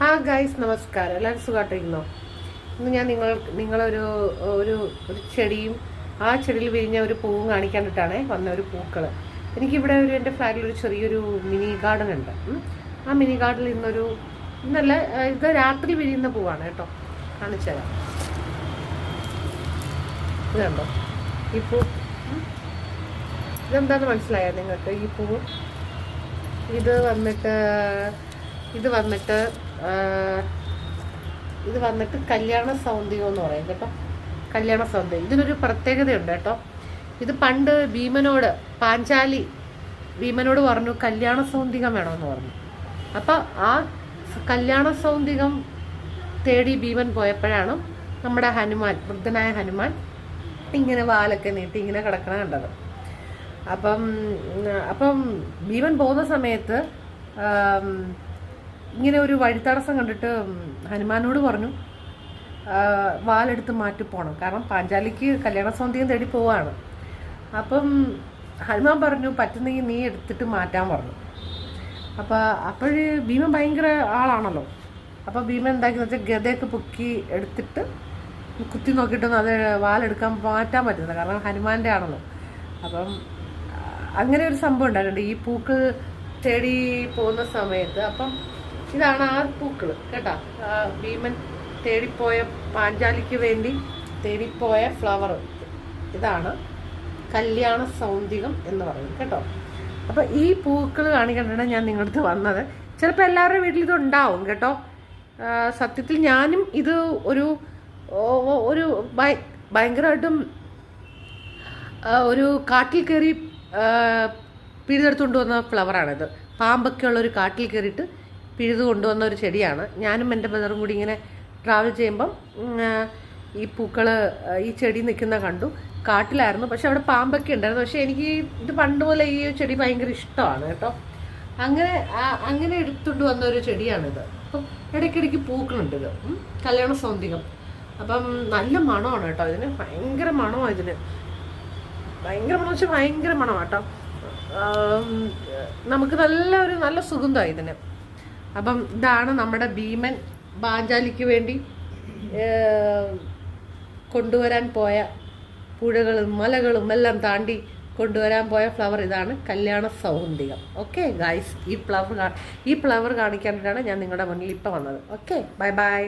ഹാ ഗൈസ് നമസ്കാരം. എല്ലാവരും സുഖമായിട്ടിരിക്കുന്നോ? ഇന്ന് ഞാൻ നിങ്ങൾ നിങ്ങളൊരു ഒരു ഒരു ചെടിയും ആ ചെടിയിൽ വിരിഞ്ഞ ഒരു പൂവും കാണിക്കാനിട്ടാണ് വന്ന ഒരു പൂക്കൾ എനിക്കിവിടെ ഒരു എന്റെ ഫ്ലാറ്റിൽ ഒരു ചെറിയൊരു മിനി ഗാർഡൻ ഉണ്ട്. ആ മിനി ഗാർഡനിൽ ഇന്നൊരു ഇന്നല്ല ഇത് രാത്രി വിരിയുന്ന പൂവാണ് കേട്ടോ. കാണിച്ചു തരാം. ഇത് കണ്ടോ? ഈ പൂ ഉം. ഇതെന്താണെന്ന് മനസ്സിലായോ നിങ്ങൾക്ക്? ഈ പൂവ് ഇത് വന്നിട്ട് ഇത് വന്നിട്ട് ഇത് വന്നിട്ട് കല്യാണ സൗന്ദര്യം എന്ന് പറയും കേട്ടോ. കല്യാണ സൗന്ദര്യം. ഇതിനൊരു പ്രത്യേകതയുണ്ട് കേട്ടോ. ഇത് പണ്ട് ഭീമനോട് പാഞ്ചാലി ഭീമനോട് പറഞ്ഞു കല്യാണ സൗന്ദികം വേണമെന്ന് പറഞ്ഞു. അപ്പം ആ കല്യാണ സൗന്ദികം തേടി ഭീമൻ പോയപ്പോഴാണ് നമ്മുടെ ഹനുമാൻ വൃദ്ധനായ ഹനുമാൻ ഇങ്ങനെ വാലൊക്കെ നീട്ടി ഇങ്ങനെ കിടക്കണ കണ്ടത്. അപ്പം അപ്പം ഭീമൻ പോകുന്ന സമയത്ത് ഇങ്ങനെ ഒരു വഴിത്തടസ്സം കണ്ടിട്ട് ഹനുമാനോട് പറഞ്ഞു വാലെടുത്ത് മാറ്റി കാരണം പാഞ്ചാലിക്ക് കല്യാണ സൗന്ദര്യം തേടി പോവാണ്. അപ്പം ഹനുമാൻ പറഞ്ഞു പറ്റുന്നെങ്കിൽ നീ എടുത്തിട്ട് മാറ്റാൻ പറഞ്ഞു. അപ്പോൾ അപ്പോഴ് ഭീമൻ ഭയങ്കര ആളാണല്ലോ. അപ്പോൾ ഭീമൻ എന്താക്കി വെച്ചാൽ ഗതയൊക്കെ പൊക്കി എടുത്തിട്ട് കുത്തി നോക്കിയിട്ടൊന്നും അത് വാലെടുക്കാൻ മാറ്റാൻ പറ്റുന്നില്ല. കാരണം ഹനുമാന്റെ ആണല്ലോ. അപ്പം അങ്ങനെ ഒരു സംഭവം ഉണ്ടായിട്ടുണ്ട്. ഈ പൂക്കൾ തേടി പോകുന്ന സമയത്ത് അപ്പം ഇതാണ് ആ പൂക്കൾ കേട്ടാ? ഭീമൻ തേടിപ്പോയ പാഞ്ചാലിക്ക് വേണ്ടി തേടിപ്പോയ ഫ്ലവർ ഇതാണ് കല്യാണ സൗന്ദികം എന്ന് പറയുന്നത് കേട്ടോ? അപ്പോൾ ഈ പൂക്കൾ കാണിക്കണ്ടാണ് ഞാൻ നിങ്ങളുടെ അടുത്ത് വന്നത്. ചിലപ്പോൾ എല്ലാവരുടെ വീട്ടിൽ ഇത് ഉണ്ടാവും കേട്ടോ? സത്യത്തിൽ ഞാനും ഇത് ഒരു ഒരു ഭയ- ഭയങ്കരമായിട്ടും ഒരു കാട്ടിൽ കയറി പിഴുതെടുത്തുകൊണ്ട് വന്ന ഫ്ലവറാണിത് പാമ്പൊക്കെ ഉള്ള ഒരു കാട്ടിൽ കയറിയിട്ട് പിഴുത് കൊണ്ടുവന്ന ഒരു ചെടിയാണ്. ഞാനും എന്റെ ബ്രദറും കൂടി ഇങ്ങനെ ട്രാവൽ ചെയ്യുമ്പം ഈ പൂക്കൾ ഈ ചെടി നിൽക്കുന്ന കണ്ടു. കാട്ടിലായിരുന്നു. പക്ഷെ അവിടെ പാമ്പൊക്കെ ഉണ്ടായിരുന്നു. പക്ഷെ എനിക്ക് ഇത് പണ്ട് പോലെ ഈ ചെടി ഭയങ്കര ഇഷ്ടമാണ് കേട്ടോ. അങ്ങനെ അങ്ങനെ എടുത്തുകൊണ്ട് വന്ന ഒരു ചെടിയാണിത്. അപ്പം ഇടയ്ക്കിടയ്ക്ക് പൂക്കളുണ്ട് ഇത്. കല്യാണ സൗന്ദികം അപ്പം നല്ല മണമാണ് കേട്ടോ ഇതിന്. ഭയങ്കര മണമാണ് ഇതിന്. ഭയങ്കര മണം വെച്ചാൽ ഭയങ്കര മണമാണ് കേട്ടോ. നമുക്ക് നല്ല ഒരു നല്ല സുഗന്ധമാണ് ഇതിന്. അപ്പം ഇതാണ് നമ്മുടെ ഭീമൻ പാഞ്ചാലിക്ക് വേണ്ടി കൊണ്ടുവരാൻ പോയ പുഴകളും മലകളും എല്ലാം താണ്ടി കൊണ്ടുവരാൻ പോയ ഫ്ലവർ ഇതാണ് കല്യാണ സൗന്ദര്യം. ഓക്കെ ഗായ്സ് ഈ ഫ്ലവർ ഈ ഫ്ലവർ കാണിക്കാനായിട്ടാണ് ഞാൻ നിങ്ങളുടെ മുന്നിൽ ഇപ്പം വന്നത്. Okay bye bye